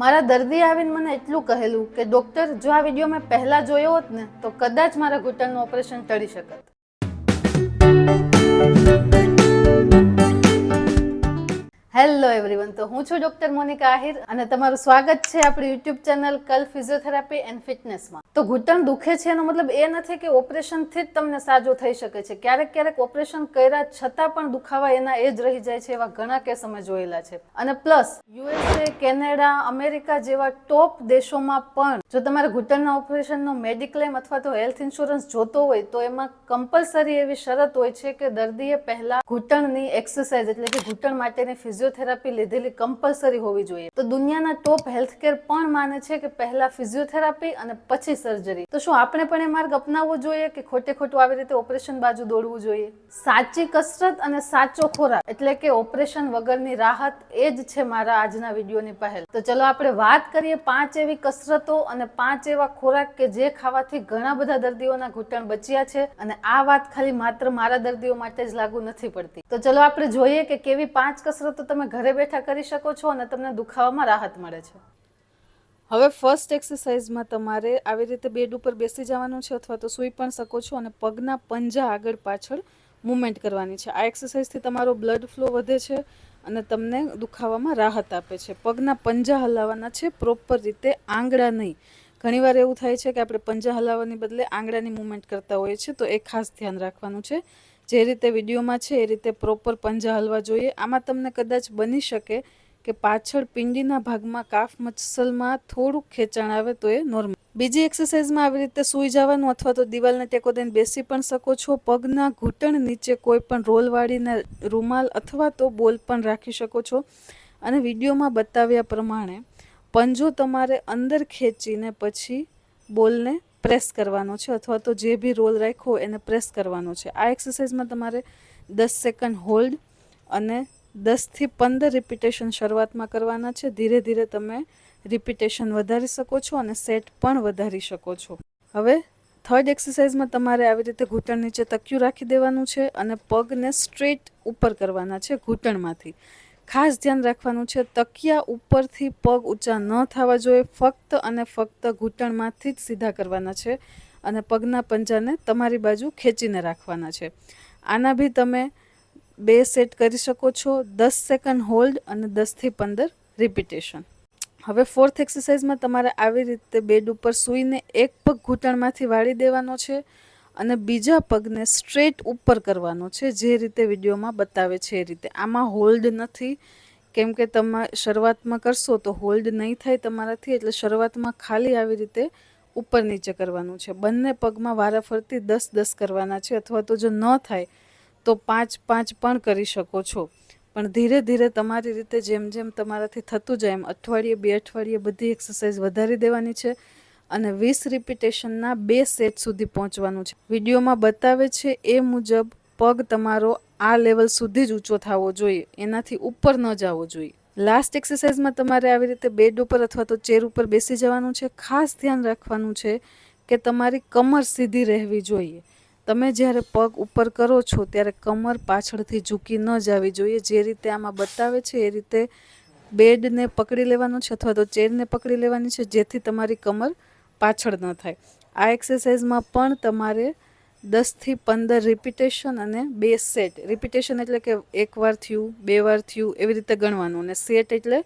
મારા દર્દી આવીને મને એટલું કહેલું કે ડોક્ટર જો આ વીડિયો મેં પહેલા જોયો હોત ને, તો કદાચ મારા ઘૂંટણનું ઓપરેશન ટળી શકત. હેલો એવરીવન તો હું છું ડોક્ટર મોનિકા આહિર અને તમારું સ્વાગત છે આપણી યુટ્યુબ ચેનલ કલ ફિઝિયોથેરાપી એન્ડ ફિટનેસમાં. તો ઘૂંટણ દુખે છે એનો મતલબ એ નથી કે ઓપરેશનથી જ તમને સાજો થઈ શકે છે. ક્યારેક ક્યારેક ઓપરેશન કર્યા છતાં પણ દુખાવા એના એ જ રહી જાય છે એવા ઘણા કેસ અમે જોયેલા છે. અને પ્લસ યુએસએ, કેનેડા, અમેરિકા જેવા ટોપ દેશોમાં પણ જો તમારે ઘૂંટણના ઓપરેશનનો મેડિક્લેમ અથવા તો હેલ્થ ઇન્સ્યોરન્સ જોતો હોય તો એમાં કમ્પલસરી એવી શરત હોય છે કે દર્દીએ પહેલા ઘૂંટણની એક્સરસાઇઝ એટલે કે ઘૂંટણ માટેની ફિઝિયોથેરાપી લીધેલી કમ્પલસરી હોવી જોઈએ. તો દુનિયાના ટોપ હેલ્થકેર પણ માને છે કે પહેલા ફિઝિયોથેરાપી અને પછી સર્જરી તો શું આપણે પણ એ માર્ગ અપનાવવો જોઈએ કે ખોટે ખોટું આવી રીતે ઓપરેશન બાજુ દોડવું જોઈએ? સાચી કસરત અને સાચો ખોરાક એટલે કે ઓપરેશન વગરની રાહત એ જ છે મારા આજના વિડીયોની પહેલ. તો ચલો આપણે વાત કરીએ પાંચ એવી કસરતો અને પાંચ એવા ખોરાક કે જે ખાવાથી ઘણા બધા દર્દીઓના ઘૂંટણ બચ્યા છે અને આ વાત ખાલી માત્ર મારા દર્દીઓ માટે જ લાગુ નથી પડતી. તો ચલો આપણે જોઈએ કે કેવી પાંચ કસરતો તમે ઘરે બેઠા કરી શકો છો અને તમને દુખાવામાં રાહત મળે છે. હવે ફર્સ્ટ એક્સરસાઇઝમાં તમારે આવી રીતે બેડ ઉપર બેસી જવાનું છે અથવા તો સૂઈ પણ શકો છો અને પગના પંજા આગળ પાછળ મુવમેન્ટ કરવાની છે. આ એક્સરસાઇઝથી તમારો બ્લડ ફ્લો વધે છે અને તમને દુખાવામાં રાહત આપે છે. પગના પંજા હલાવવાના છે પ્રોપર રીતે આંગળા નહીં. ઘણીવાર એવું થાય છે કે આપણે પંજા હલાવવાની બદલે આંગળાની મૂવમેન્ટ કરતા હોઈએ છીએ તો એ ખાસ ધ્યાન રાખવાનું છે. જે રીતે વિડીયોમાં છે એ રીતે પ્રોપર પંજા હલવા જોઈએ. આમાં તમને કદાચ બની શકે કે પાછળ પિંડીના ભાગમાં કાફ મસલમાં થોડુંક ખેંચાણ આવે તો એ નોર્મલ બીજી એક્સરસાઇઝમાં આવી રીતે સૂઈ જવાનું અથવા તો દિવાલને ટેકો દઈને બેસી પણ શકો છો. પગના ઘૂંટણ નીચે કોઈ પણ રોલવાળીને રૂમાલ અથવા તો બોલ પણ રાખી શકો છો. અને વિડીયોમાં બતાવ્યા પ્રમાણે પંજો તમારે અંદર ખેંચીને પછી બોલને પ્રેસ કરવાનો છે અથવા તો જે બી રોલ રાખ્યો એને પ્રેસ કરવાનો છે. આ એક્સરસાઇઝમાં તમારે દસ સેકન્ડ હોલ્ડ અને દસથી પંદર રિપીટેશન શરૂઆતમાં કરવાના છે. ધીરે ધીરે તમે રિપીટેશન વધારી શકો છો અને સેટ પણ વધારી શકો છો. હવે થર્ડ એક્સરસાઇઝમાં તમારે આવી રીતે ઘૂંટણ નીચે તકિયું રાખી દેવાનું છે અને પગને સ્ટ્રેટ ઉપર કરવાના છે ઘૂંટણમાંથી. ખાસ ધ્યાન રાખવાનું છે, તકિયા ઉપરથી પગ ઊંચા ન થવા જોઈએ, ફક્ત અને ફક્ત ઘૂંટણમાંથી જ સીધા કરવાના છે અને પગના પંજાને તમારી બાજુ ખેંચીને રાખવાના છે. આના બી તમે બે સેટ કરી શકો છો, દસ સેકન્ડ હોલ્ડ અને દસથી પંદર રિપીટેશન. હવે ફોર્થ એક્સરસાઇઝમાં તમારે આવી રીતે બેડ ઉપર સૂઈને એક પગ ઘૂંટણમાંથી વાળી દેવાનો છે. અને બીજા પગને સ્ટ્રેટ ઉપર કરવાનો છે, જે રીતે વિડીયોમાં બતાવે છે એ રીતે. આમાં હોલ્ડ નથી. કેમ કે તમે શરૂઆતમાં કરશો તો હોલ્ડ નહીં થાય તમારાથી, એટલે શરૂઆતમાં ખાલી આવી રીતે ઉપર નીચે કરવાનું છે. બંને પગમાં વારાફરતી દસ દસ કરવાના છે, અથવા તો જો ન થાય તો પાંચ પાંચ પણ કરી શકો છો. પણ ધીરે ધીરે તમારી રીતે જેમ જેમ તમારાથી થતું જાય એમ અઠવાડિયે, બે અઠવાડિયે બધી એક્સરસાઇઝ વધારી દેવાની છે. અને વીસ રિપીટેશનના બે સેટ સુધી પહોંચવાનું છે. વિડીયોમાં બતાવે છે એ મુજબ પગ તમારો આ લેવલ સુધી જ ઊંચો થવો જોઈએ. એનાથી ઉપર ન જવો જોઈએ. લાસ્ટ એક્સરસાઇઝમાં તમારે આવી રીતે બેડ ઉપર અથવા તો ચેર ઉપર બેસી જવાનું છે. ખાસ ધ્યાન રાખવાનું છે કે તમારી કમર સીધી રહેવી જોઈએ. તમે જ્યારે પગ ઉપર કરો છો ત્યારે કમર પાછળથી ઝૂકી ન જવી જોઈએ. જે રીતે આમાં બતાવે છે એ રીતે બેડને પકડી લેવાનું છે અથવા તો ચેરને પકડી લેવાની છે જેથી તમારી કમર પાછળ ન થાય. આ એક્સરસાઇઝમાં પણ તમારે દસથી પંદર રિપીટેશન અને બે સેટ રિપીટેશન એટલે કે એક વાર થયું, બે વાર થયું, એવી રીતે ગણવાનું. અને સેટ એટલે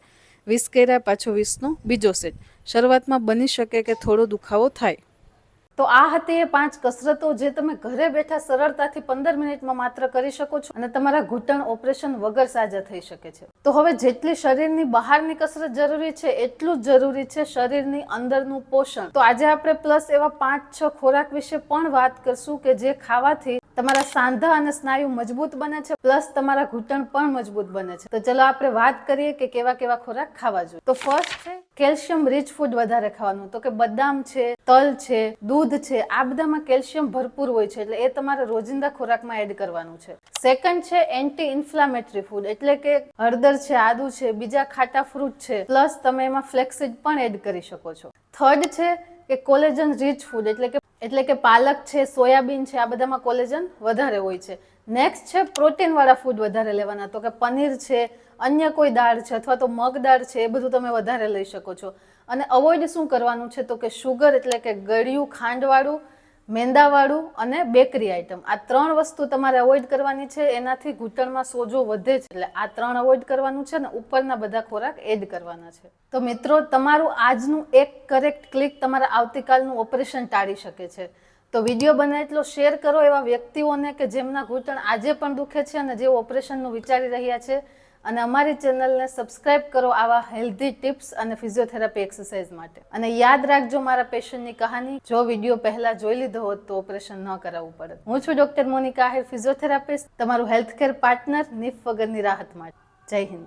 વીસ કર્યા, પાછો વીસનો બીજો સેટ શરૂઆતમાં બની શકે કે થોડો દુખાવો થાય. તો આ હતી એ પાંચ કસરતો જે તમે ઘરે બેઠા સરળતાથી પંદર મિનિટમાં માત્ર કરી શકો છો અને તમારા ઘૂંટણ ઓપરેશન વગર સાજા થઈ શકે છે. તો હવે જેટલી શરીરની બહારની કસરત જરૂરી છે, એટલું જ જરૂરી છે શરીરની અંદરનું પોષણ. તો આજે આપણે પ્લસ એવા પાંચ, છ ખોરાક વિશે પણ વાત કરશું કે જે ખાવાથી તમારા સાંધા અને સ્નાયુ મજબૂત બને છે, પ્લસ તમારા ઘૂંટણ પણ મજબૂત બને છે. તો ચલો આપણે વાત કરીએ કે કેવા કેવા ખોરાક ખાવા જોઈએ. તો ફર્સ્ટ છે કેલ્શિયમ રીચ ફૂડ વધારે ખાવાનું. તો કે બદામ છે, તલ છે, દૂધ છે, આ બધામાં કેલ્શિયમ ભરપૂર હોય છે, એટલે એ તમારે રોજિંદા ખોરાકમાં એડ કરવાનું છે. સેકન્ડ છે એન્ટી ઇન્ફ્લામેટરી ફૂડ એટલે કે હળદર છે, આદુ છે, બીજા ખાટા ફ્રૂટ છે પ્લસ તમે એમાં ફ્લેક્સીડ પણ એડ કરી શકો છો. થર્ડ છે કે કોલેજન રીચ ફૂડ એટલે કે એટલે કે પાલક છે, સોયાબીન છે, આ બધામાં કોલેજન વધારે હોય છે. નેક્સ્ટ છે પ્રોટીનવાળા ફૂડ વધારે લેવાના. તો કે પનીર છે, અન્ય કોઈ દાળ છે, અથવા તો મગ દાળ છે, એ બધું તમે વધારે લઈ શકો છો. અને અવોઇડ શું કરવાનું છે? તો કે શુગર એટલે કે ગળ્યું ખાંડવાળું મેંદાવાળું અને બેકરી આઇટમ આ ત્રણ વસ્તુ તમારે અવોઇડ કરવાની છે. એનાથી ઘૂંટણમાં સોજો વધે છે. એટલે આ ત્રણ અવોઇડ કરવાનું છે ને ઉપરના બધા ખોરાક એડ કરવાના છે. તો મિત્રો, તમારું આજનું એક કરેક્ટ ક્લિક તમારા આવતીકાલનું ઓપરેશન ટાળી શકે છે. તો વીડિયો બને એટલો શેર કરો એવા વ્યક્તિઓને કે જેમના ઘૂંટણ આજે પણ દુખે છે અને જેઓ ઓપરેશનનું વિચારી રહ્યા છે. અને અમારી ચેનલને સબસ્ક્રાઇબ કરો આવા હેલ્ધી ટિપ્સ અને ફિઝિયોથેરાપી એક્સરસાઇઝ માટે. અને યાદ રાખજો મારા પેશન્ટની કહાની, જો વીડિયો પહેલા જોઈ લીધો હોત તો ઓપરેશન ન કરાવવું પડે હું છું ડોક્ટર મોનિકા આહિર, ફિઝિયોથેરાપિસ્ટ, તમારું હેલ્થ કેર પાર્ટનર નિફ વગરની રાહત માટે. જય હિન્દ.